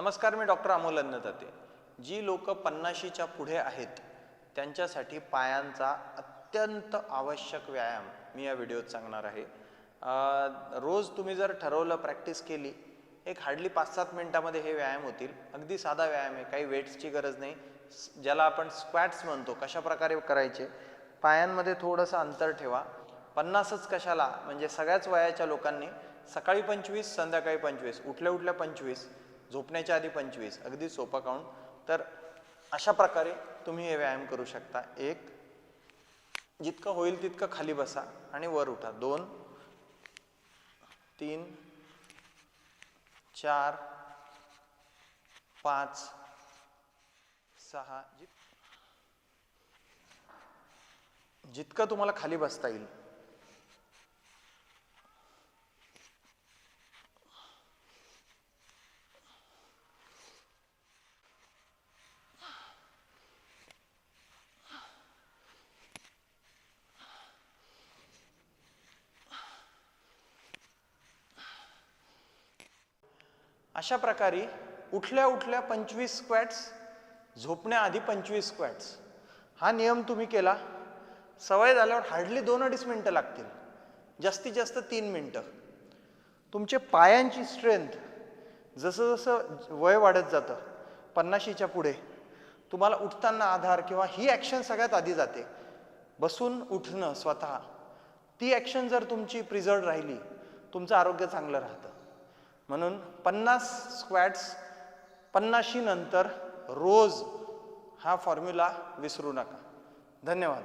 नमस्कार मी डॉक्टर अमोल अन्नदाते. जी लोक पन्नाशीच्या पुढे आहेत त्यांच्यासाठी पायांचा अत्यंत आवश्यक व्यायाम मी या व्हिडिओत सांगणार आहे. रोज तुम्ही जर ठरवलं प्रॅक्टिस केली एक हार्डली पाच सात मिनटामध्ये हे व्यायाम होतील. अगदी साधा व्यायाम आहे काही वेट्सची गरज नाही. ज्याला आपण स्क्वॅट्स म्हणतो कशा प्रकारे करायचे? पायांमध्ये थोडंसं अंतर ठेवा. पन्नासच कशाला म्हणजे सगळ्याच वयाच्या लोकांनी सकाळी पंचवीस संध्याकाळी पंचवीस उठल्या उठल्या पंचवीस. झोपण्याच्या आधी पंचवीस अगदी सोपा काउंट तर अशा प्रकारे तुम्ही हे व्यायाम करू शकता. एक जितकं होईल तितकं खाली बसा आणि वर उठा. दोन तीन चार पाच सहा जित जितकं तुम्हाला खाली बसता येईल अशा प्रकारे उठल्या उठल्या पंचवीस स्क्वॅट्स झोपण्याआधी पंचवीस स्क्वॅट्स हा नियम तुम्ही केला. सवय झाल्यावर हार्डली दोन अडीच मिनटं लागतील. जास्तीत जास्त तीन मिनटं. तुमचे पायांची स्ट्रेंथ जसं जसं वय वाढत जातं पन्नाशीच्या पुढे तुम्हाला उठताना आधार किंवा ही ॲक्शन सगळ्यात आधी जाते. बसून उठणं स्वतः. ती ॲक्शन जर तुमची प्रिझर्ड राहिली तुमचं आरोग्य चांगलं राहतं. म्हणून पन्नास स्क्वॅट्स पन्नाशी नंतर रोज हा फॉर्म्युला विसरू नका. धन्यवाद.